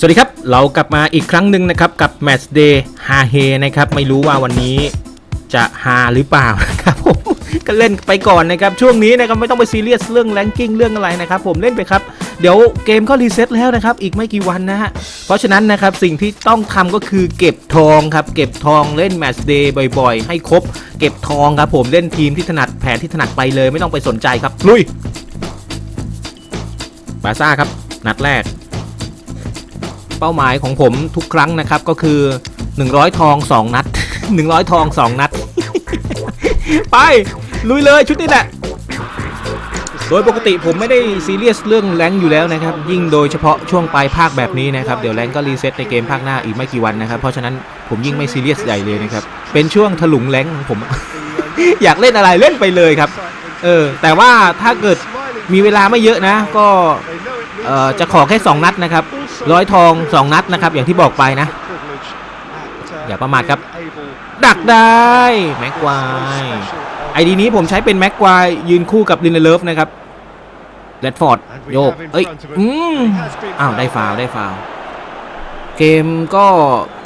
สวัสดีครับ เรากลับมาอีกครั้งหนึ่งนะครับ กับ Match Day ฮาเฮนะครับ ไม่รู้ว่าวันนี้จะฮาหรือเปล่าครับผมก็เล่นไปก่อนนะครับ ช่วงนี้นะครับไม่ต้องไปซีเรียสเรื่องแรงกิ้งเรื่องอะไรนะครับ ผมเล่นไปครับ เดี๋ยวเกมก็รีเซ็ตแล้วนะครับ อีกไม่กี่วันนะฮะเพราะฉะนั้นนะครับสิ่งที่ต้องทำก็คือเก็บทองครับ เก็บทองเล่น Match Day บ่อยๆ ให้ครบ เก็บทองครับผมเล่นทีมที่ถนัดแผนที่ถนัดไปเลย ไม่ต้องไปสนใจครับลุยบาซ่าครับนัดแรก เป้าหมายของผมทุกครั้งนะครับก็คือ 100 ทอง 2 นัด 100 ทอง 2 นัด ไป ลุยเลยชุดนี้แหละ โดยปกติผมไม่ได้ซีเรียสเรื่องแรงอยู่แล้วนะครับ ยิ่งโดยเฉพาะช่วงปลายภาคแบบนี้นะครับ เดี๋ยวแรงก็รีเซ็ตในเกมภาคหน้าอีกไม่กี่วันนะครับ เพราะฉะนั้นผมยิ่งไม่ซีเรียสใหญ่เลยนะครับ เป็นช่วงถลุงแรงของผม อยากเล่นอะไรเล่นไปเลยครับ เออ แต่ว่าถ้าเกิดมีเวลาไม่เยอะนะ ก็เออจะขอแค่ 2 นัดนะครับ ร้อยทอง 2 นัดนะครับ อย่างที่บอกไปนะ อย่าประมาทครับ ดักได้แม็กควายไอดีนี้ผมใช้เป็นแม็กควายยืนคู่กับลินเลฟนะครับแรดฟอร์ดโยกเอ้ยอืมอ้าวได้ฟาวล์ได้ฟาวล์เกมก็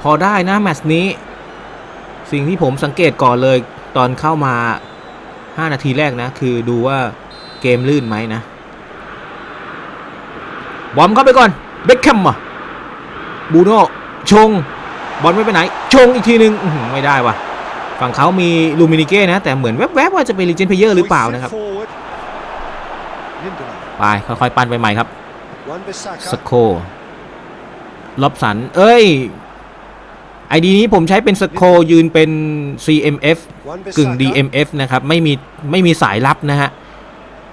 พอได้นะแมตช์นี้ สิ่งที่ผมสังเกตก่อนเลยตอนเข้ามา 5 นาทีแรกนะ คือดูว่าเกมลื่นไหมนะ บอมเข้าไปก่อน เบคแคมอะบูโน่ชง บอลไม่ไปไหน ชงอีกทีนึงอื้อหือไม่ได้ว่ะ ฝั่งเขามีลูมินิเก้นะ แต่เหมือนแวบๆว่าจะเป็นลีเจนเพเยอร์หรือเปล่านะครับ ไป ค่อยๆ ปั้นไปใหม่ครับสโคลอบสัน เอ้ยไอดีนี้ผมใช้เป็นสโคยืนเป็น CMF กึ่ง DMF นะครับ ไม่มีไม่มีสายลับนะฮะ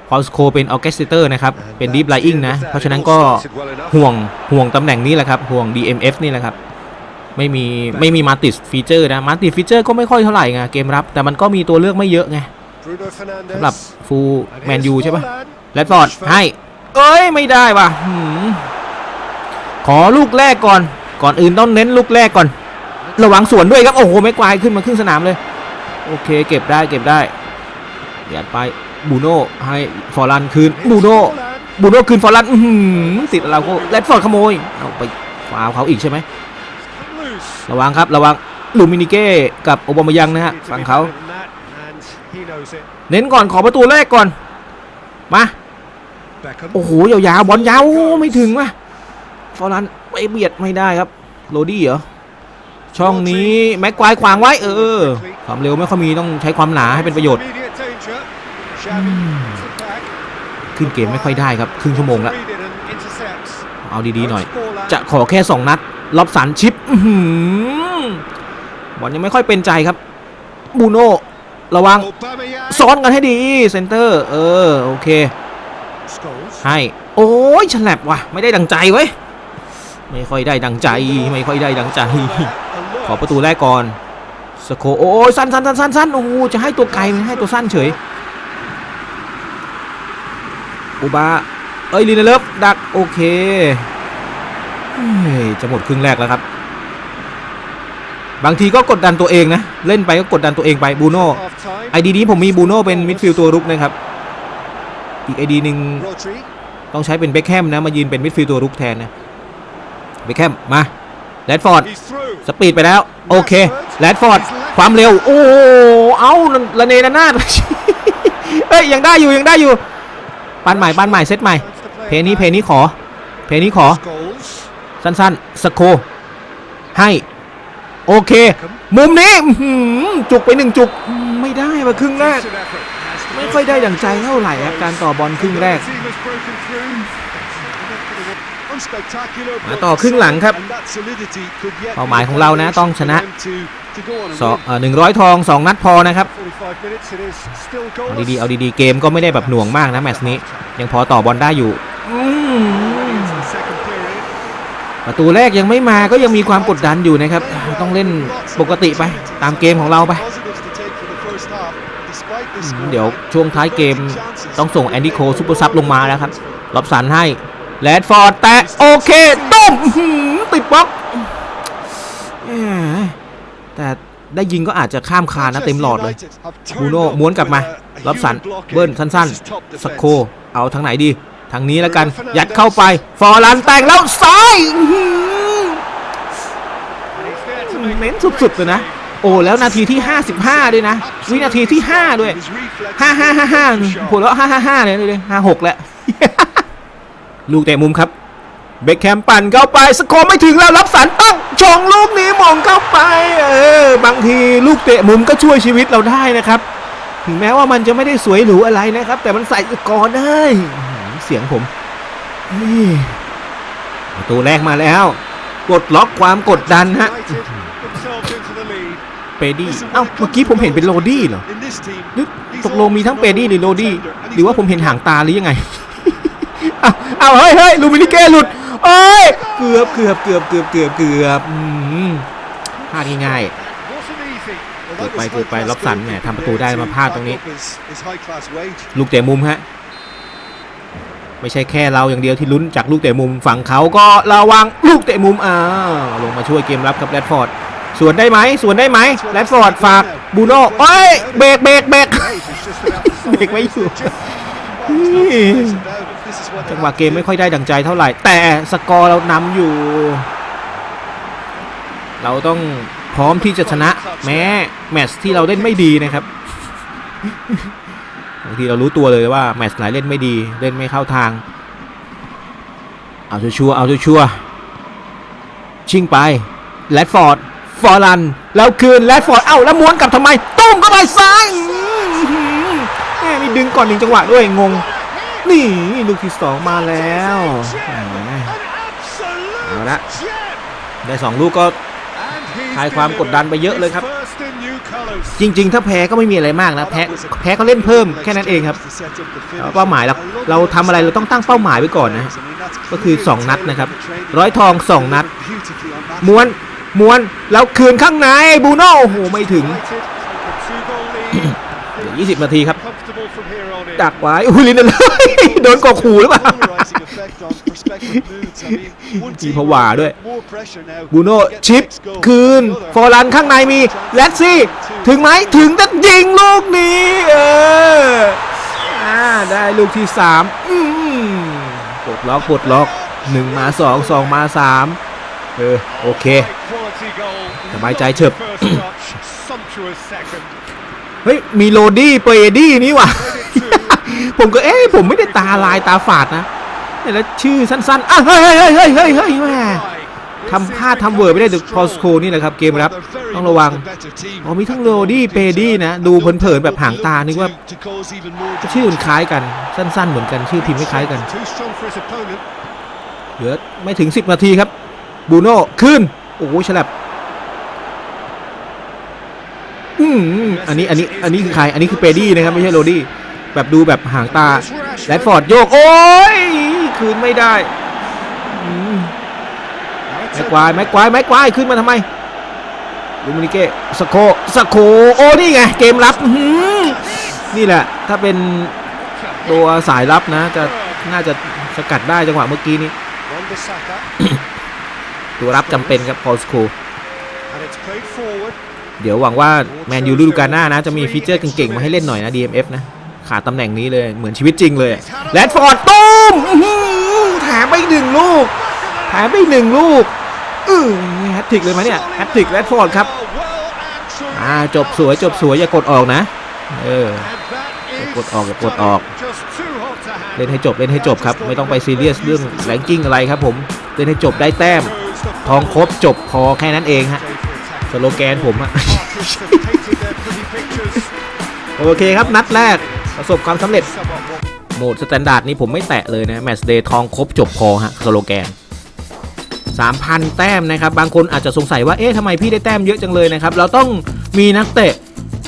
พอสโคเป็นออ c เคสเตอร์นะครับ เป็นดีฟไลอิงนะ เพราะฉะนั้นก็ห่วงห่วงตำแหน่งนี้แหละครับ ห่วง DMF นี่แหละครับ ไม่มีไม่มีมาติสฟีเจอร์นะ มาติสฟีเจอร์ก็ไม่ค่อยเท่าไหร่ไงเกมรับ แต่มันก็มีตัวเลือกไม่เยอะไงสำหรับฟูแมนยูใช่ปะแรดฟอร์ดให้เอ้ยไม่ได้ว่ะหืมขอลูกแรกก่อน ก่อนอื่นต้องเน้นลูกแรกก่อน ระวังสวนด้วยครับ โอ้โหไม่กวายขึ้นมาครึ่งสนามเลย โอเค เก็บได้เก็บได้ยัดไป บูโน่ให้ฟอร์ลันคืนบูโน่บูโน่คืนฟอร์ลันอื้อหือติดเราก็แรดฟอร์ดขโมยเอาไปฟาวเขาอีกใช่ไหมระวังครับระวังลูมินิเก้กับโอบามายังนะฮะฝั่งเขาเน้นก่อนขอประตูแรกก่อนมาโอ้โหยาวๆบอลยาวไม่ถึงว่ะฟอร์ลันไปเบียดไม่ได้ครับโรดี้เหรอช่องนี้แม็กควายขวางไว้เออความเร็วไม่ค่อยมีต้องใช้ความหนาให้เป็นประโยชน์ ขึ้นเกมไม่ค่อยได้ครับครึ่งชั่วโมงแล้วเอาดีๆหน่อย จะขอแค่ 2 นัดล็อบสันชิปอื้อหือบอลยังไม่ค่อยเป็นใจครับบูโน่ระวังซ้อนกันให้ดีเซนเตอร์ เออ โอเค ให้ โอ้ยฉลับว่ะ ไม่ได้ดังใจเว้ย ไม่ค่อยได้ดังใจ ไม่ค่อยได้ดังใจ ขอประตูแรกก่อนสโคโอ้ยสั้นสั้นสั้นสั้นสั้นโอ้โหจะให้ตัวไกลมันให้ตัวสั้นเฉย อุบาเอ้ยลีนเลิฟดักโอเคจะหมดครึ่งแรกแล้วครับ บางทีก็กดดันตัวเองนะ เล่นไปก็กดดันตัวเองไปบูโน่ไอดีนี้ผมมีบูโน่เป็นมิดฟิลด์ตัวรุกนะครับ อีกไอดีหนึ่งต้องใช้เป็นเบคแฮมนะ มายืนเป็นมิดฟิลด์ตัวรุกแทนนะเบคแฮมมาแรดฟอร์ดสปีดไปแล้ว โอเคแรดฟอร์ดความเร็ว โอ้ เอาละเนระนาดเอ้ยยังได้อยู่ยังได้อยู่ ปั้นใหม่ปั้นใหม่เซตใหม่ เพลงนี้เพลงนี้ขอ เพลงนี้ขอ สั้นๆสโคให้ โอเค มุมนี้จุกไปหนึ่งจุก ไม่ได้มาครึ่งแรก ไม่ค่อยได้ดังใจเท่าไหร่ครับการต่อบอลครึ่งแรก มาต่อครึ่งหลังครับ เป้าหมายของเรานะต้องชนะ สองหนึ่งร้อยทองสองนัดพอนะครับเอาดีๆเอาดีๆเกมก็ไม่ได้แบบหน่วงมากนะแมตช์นี้ ยังพอต่อบอลได้อยู่อืมประตูแรกยังไม่มาก็ยังมีความกดดันอยู่นะครับ ต้องเล่นปกติไป ตามเกมของเราไป เดี๋ยวช่วงท้ายเกมต้องส่งแอนดี้โคซูเปอร์ซับลงมาแล้วครับรับสันให้แรดฟอร์ดแต่โอเคต้มอื้อหือติดบล็อก แหมแต่ได้ยิงก็อาจจะข้ามคานนะเต็มหลอดเลยบูโน่ม้วนกลับมารับสันเบิ้ลสั้นๆสโค เอาทางไหนดี ทางนี้แล้วกัน ยัดเข้าไป ฟอร์ลันแต่งแล้วซ้ายอื้อหือเน้นสุดๆเลยนะ โอ้แล้วนาทีที่ 55 ด้วยนะ วินาทีที่ 5 ด้วยห้าห้าห้าห้าหัวเราะห้าห้าห้าเลยดูเลยห้าหกแล้ว ลูกเตะมุมครับ เบคแคมปั่นเข้าไปสกอร์ไม่ถึงแล้วรับสันปั้ง ชองลูกนี้มองเข้าไป เออ บางทีลูกเตะมุมก็ช่วยชีวิตเราได้นะครับ ถึงแม้ว่ามันจะไม่ได้สวยหรูอะไรนะครับ แต่มันใส่สกอร์ได้อื้อหือเสียงผมเฮ้ยประตูแรกมาแล้ว กดล็อกความกดดันฮะเปดี้เอ้าเมื่อกี้ผมเห็นเป็นโรดี้เหรอหรือตกลงมีทั้งเปดี้หรือโรดี้หรือว่าผมเห็นหางตาหรือยังไงเอาเอาเฮ้ยเฮ้ยลูมินิเก้หลุด เอ้ยเกือบเกือบเกือบเกือบเกือบเกือบอืมพลาดง่ายเกิดไปเกิดไปล็อบสันแหมทำประตูได้มาพลาดตรงนี้ๆลูกเตะมุมฮะไม่ใช่แค่เราอย่างเดียวที่ลุ้นจากลูกเตะมุมฝั่งเขาก็ระวังลูกเตะมุมอ้าวลงมาช่วยเกมรับกับแรดฟอร์ดสวนได้ไหมสวนได้ไหมแรดฟอร์ดฝากบูโน่เอ้ยเบรกเบรกเบรกเบรกไม่อยู่ จังหวะเกมไม่ค่อยได้ดังใจเท่าไหร่ แต่สกอร์เรานำอยู่ เราต้องพร้อมที่จะชนะ แม้แมตช์ที่เราเล่นไม่ดีนะครับบางทีเรารู้ตัวเลยว่าแมตช์ไหนเล่นไม่ดีเล่นไม่เข้าทาง เอาชัวร์เอาชัวร์ชิงไปแรดฟอร์ดฟอร์ลันแล้วคืนแรดฟอร์ดเอ้าแล้วม้วนกลับทำไมตุ้มเข้าไปซ้าย ม่มีดึงก่อนหนึ่งจังหวะด้วยงง นี่ลูกที่สองมาแล้วเอาละได้สองลูกก็คลายความกดดันไปเยอะเลยครับ จริง ๆ ถ้าแพ้ก็ไม่มีอะไรมากนะ แพ้แพ้ก็เล่นเพิ่มแค่นั้นเองครับ เป้าหมายเราเราทำอะไรเราต้องตั้งเป้าหมายไว้ก่อนนะ ก็คือ 2 นัดนะครับ ร้อยทอง 2 นัด ม้วนม้วนแล้วคืนข้างในบูโน่โอ้โหไม่ถึง 20 นาทีครับ ดักไว้อุ้ยลินเลยโดนกอกหูหรือเปล่ามีผวาด้วยบูโน่ชิปคืน ฟอร์ลันข้างในมีแลดซี่ ถึงไหมถึงแต่ยิงลูกนี้ เอออ่าได้ลูกที่สามอืมปลดล็อกปลดล็อกหนึ่งมาสองสองมาสามเออ โอเคสบายใจเฉิบ เฮ้ยมีโรดี้เปเรดี้นี่ว่ะ ผมก็เอ๊ะผมไม่ได้ตาลายตาฝาดนะเนี่ยแล้วชื่อสั้นๆอะเฮ้ยเฮ้ยเฮ้ยเฮ้ยเฮ้ยแม่ทำพลาดทำเวอร์ไม่ได้ดึกพอสโคนี่แหละครับเกมรับต้องระวังอ๋อมีทั้งโรดี้เปรดี้นะ ดูเผินๆแบบห่างตานึกว่าชื่อมันคล้ายกันสั้น ๆ เหมือนกันชื่อพิมพ์ไม่คล้ายกันเหลือไม่ถึง 10 นาทีครับบูโน่ขึ้นโอ้โหฉลับ อืมอันนี้อันนี้อันนี้คือใครอันนี้คือเปดี้นะครับไม่ใช่โรดี้แบบดูแบบห่างตาแรดฟอร์ดโยก โอ้ยคืนไม่ได้อืมแม็กควายแม็กควายแม็กควายขึ้นมาทำไมลูมินิเกสโคสโคโอ้นี่ไงเกมรับนี่แหละ ถ้าเป็นตัวสายรับนะ จะน่าจะสกัดได้จังหวะเมื่อกี้นี้ตัวรับจำเป็นครับพอสโค เดี๋ยวหวังว่าแมนยูฤดูกาลหน้านะ จะมีฟีเจอร์เก่งๆ มาให้เล่นหน่อยนะ DMF นะ ขาดตำแหน่งนี้เลยเหมือนชีวิตจริงเลยแรดฟอร์ดตุ้มแถมไปหนึ่งลูกแถมไปหนึ่งลูกอือแฮตทริกเลยไหมเนี่ยแฮตทริกแรดฟอร์ดครับอ่าจบสวยจบสวยอย่ากดออกนะเอออย่ากดออกอย่ากดออก เล่นให้จบเล่นให้จบครับ ไม่ต้องไปซีเรียสเรื่องแรงกิ้งอะไรครับผม เล่นให้จบได้แต้ม ทองครบจบพอแค่นั้นเองฮะ สโลแกนผมอะโอเคครับนัดแรกประสบความสำเร็จ โหมดสแตนดาร์ดนี่ผมไม่แตะเลยนะ แมตช์เดย์ทองครบจบพอฮะสโลแกน 3,000 แต้มนะครับ บางคนอาจจะสงสัยว่าเอ๊ะทำไมพี่ได้แต้มเยอะจังเลยนะครับ เราต้องมีนักเตะ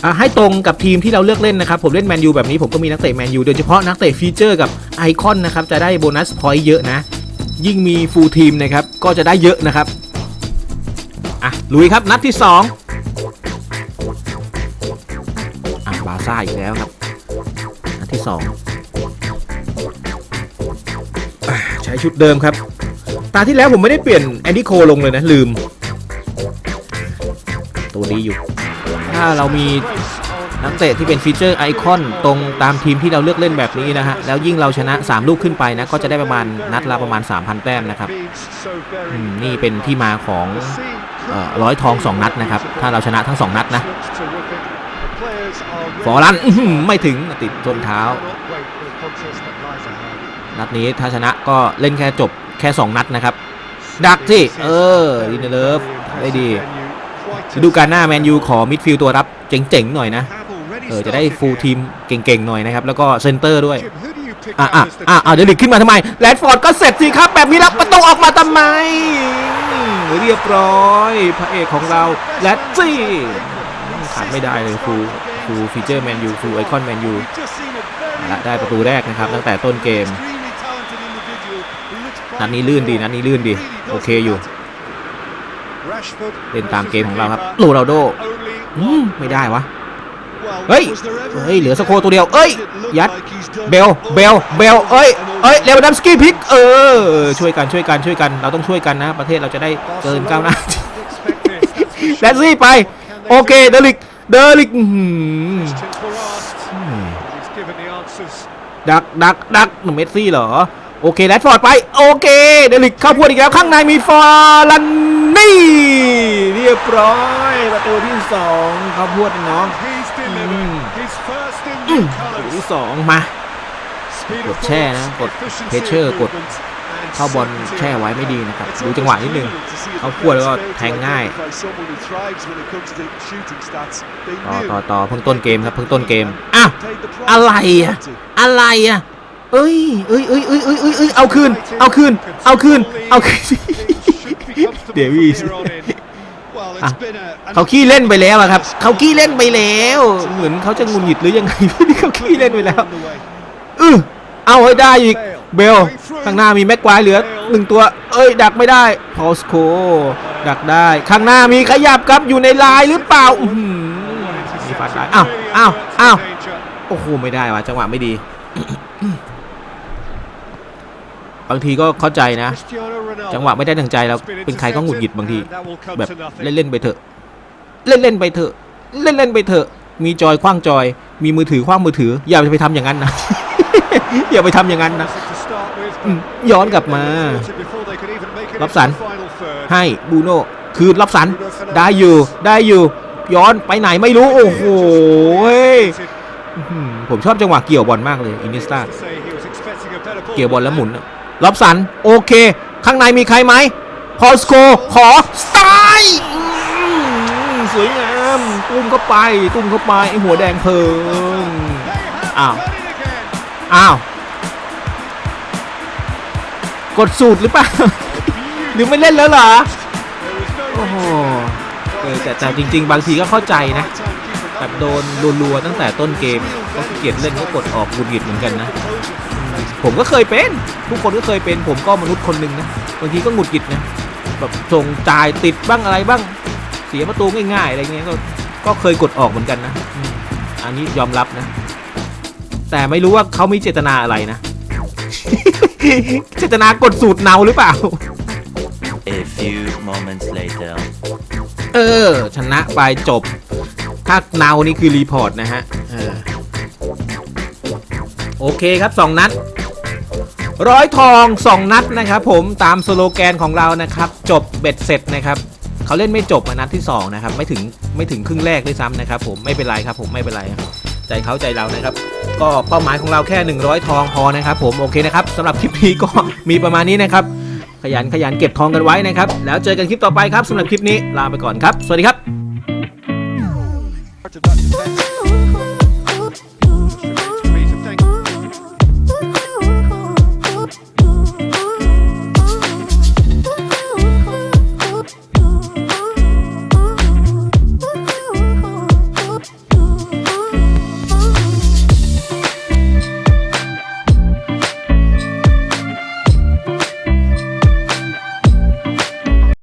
อะให้ตรงกับทีมที่เราเลือกเล่นนะครับ ผมเล่นแมนยูแบบนี้ผมก็มีนักเตะแมนยูโดยเฉพาะนักเตะฟีเจอร์กับไอคอนนะครับจะได้โบนัสพอยต์เยอะนะ ยิ่งมีฟูลทีมนะครับก็จะได้เยอะนะครับ อะลุยครับนัดที่ 2อะบาซ่าอีกแล้วครับ นัดที่2อะใช้ชุดเดิมครับ ตาที่แล้วผมไม่ได้เปลี่ยนแอนดี้โคลงเลยนะ ลืม ตัวดีอยู่ ถ้าเรามีนักเตะที่เป็นฟีเจอร์ไอคอนตรงตามทีมที่เราเลือกเล่นแบบนี้นะฮะ แล้วยิ่งเราชนะ 3 ลูกขึ้นไปนะ ก็จะได้ประมาณนัดละประมาณ 3,000 แต้มนะครับ นี่เป็นที่มาของ ร้อยทอง 2 นัดนะครับ ถ้าเราชนะทั้ง 2 นัดนะฟอร์ลันไม่ถึงติดส้นเท้า นัดนี้ถ้าชนะก็เล่นแค่จบแค่ 2 นัดนะครับ ดักสิเออดินเลิฟได้ดีดูกาลหน้าแมนยูขอมิดฟิลด์ตัวรับเจ๋งๆหน่อยนะ เออจะได้ฟูลทีมเก่งๆหน่อยนะครับ แล้วก็เซนเตอร์ด้วย อะอะอะอะเดลิกขึ้นมาทำไมแรดฟอร์ดก็เสร็จสิครับ แบบนี้แล้วประตูออกมาทำไม เรียบร้อย พระเอกของเราแรดซี่ขาดไม่ได้เลยฟูฟูฟีเจอร์แมนยูฟูไอคอนแมนยูและได้ประตูแรกนะครับ ตั้งแต่ต้นเกม นัดนี้ลื่นดีนัดนี้ลื่นดี โอเคอยู่เล่นตามเกมของเราครับโรนัลโดอืมไม่ได้วะ เฮ้เฮ้ยยเฮ้เฮ้ยยเหเหลืลืออสสโคโคตัวเดียวเอ้ยยัยัดดเบลเบลเบลเอ้ยเอ้ยเลวดัมสกี้พลิกเออช่วยกันช่วยกันช่วยกันเราต้องช่วยกันนะ ประเทศเราจะได้เดินก้าวหน้าแลนซี่ไปโอเคเดลิกเดลิกอื้อหือดักดักดักหนุ่มเมสซี่เหรอโอเคแรดฟอร์ดไปโอเคเดลิกเข้าพวดอีกแล้วข้างในมีฟอร์ลันนี่ เรียบร้อยประตูที่สองเข้าพวดน้อง อืมประตูที่สองมากดแช่นะ กดเพชเชอร์ กดเข้าบอลแช่ไว้ไม่ดีนะครับ ดูจังหวะนิดนึง เขาพวดแล้วก็แทงง่าย ต่อต่อต่อเพิ่งต้นเกมครับ เพิ่งต้นเกม อ้าว อะไรอะ อะไรอะ เอ้ยเอ้ยเอ้ยเอ้ยเอ้ยเอ้ยเอ้ยเอาคืน เอาคืน เอาคืน เอาคืน เดวิส อะเขาขี้เล่นไปแล้วอะครับ เขาขี้เล่นไปแล้ว เหมือนเขาจะงุนหงิดหรือยังไงนี่เขาขี้เล่นไปแล้วเออเอาให้ได้อีกเบลข้างหน้ามีแม็กควายเหลือหนึ่งตัว เอ้ย ดักไม่ได้พอสโคดักได้ ข้างหน้ามีขยับครับอยู่ในลายหรือเปล่าอื้อหือมีฟันได้อ้าวอ้าวอ้าวโอ้โหไม่ได้ว่ะจังหวะไม่ดี บางทีก็เข้าใจนะ จังหวะไม่ได้ดังใจเราเป็นใครก็หงุดหงิดบางที แบบเล่นๆไปเถอะ เล่นๆไปเถอะ เล่นๆไปเถอะ มีจอยคว้างจอย มีมือถือคว้างมือถือ อย่าไปทำอย่างนั้นนะอย่าไปทำอย่างนั้นนะย้อนกลับมารับสัน ให้บูโน่คืนรับสัน ได้อยู่ ได้อยู่ ย้อนไปไหนไม่รู้ โอ้โหผมชอบจังหวะเกี่ยวบอลมากเลย อินิสตาเกี่ยวบอลแล้วหมุนอะ รับสัน โอเค ข้างในมีใครไหมพอสโกขอสไตล์สวยงามตุ้มเข้าไป ตุ้มเข้าไปไอหัวแดงเพลิงอ้าวอ้าวกดสูตรหรือเปล่าหรือไม่เล่นแล้วเหรอโอ้โหแต่แต่จริง ๆ บางทีก็เข้าใจนะแบบโดนรัวๆตั้งแต่ต้นเกมก็เกียจเล่นก็กดออกบุดหงิดเหมือนกันนะ ผมก็เคยเป็น ทุกคนก็เคยเป็น ผมก็มนุษย์คนหนึ่งนะบางทีก็หงุดหงิดนะแบบส่งจ่ายติดบ้างอะไรบ้าง เสียประตูง่ายๆอะไรเงี้ยก็ก็เคยกดออกเหมือนกันนะอืมอันนี้ยอมรับนะ แต่ไม่รู้ว่าเขามีเจตนาอะไรนะ เจตนากดสูตรเนาหรือเปล่า A few moments later. เออ ชนะไปจบ ถ้าเนานี่คือรีพอร์ตนะฮะ เออ โอเคครับ2นัด ร้อยทอง 2 นัดนะครับผมตามสโลแกนของเรานะครับ จบเบ็ดเสร็จนะครับเขาเล่นไม่จบอะนัดที่2นะครับไม่ถึงไม่ถึงครึ่งแรกด้วยซ้ำนะครับ ผมไม่เป็นไรครับ ผมไม่เป็นไรครับใจเขาใจเรานะครับ ก็เป้าหมายของเราแค่ 100 ทองพอนะครับ ผมโอเคนะครับสำหรับคลิปนี้ก็มีประมาณนี้นะครับ ขยันขยันเก็บทองกันไว้นะครับ แล้วเจอกันคลิปต่อไปครับสำหรับคลิปนี้ลาไปก่อนครับ สวัสดีครับ to back you.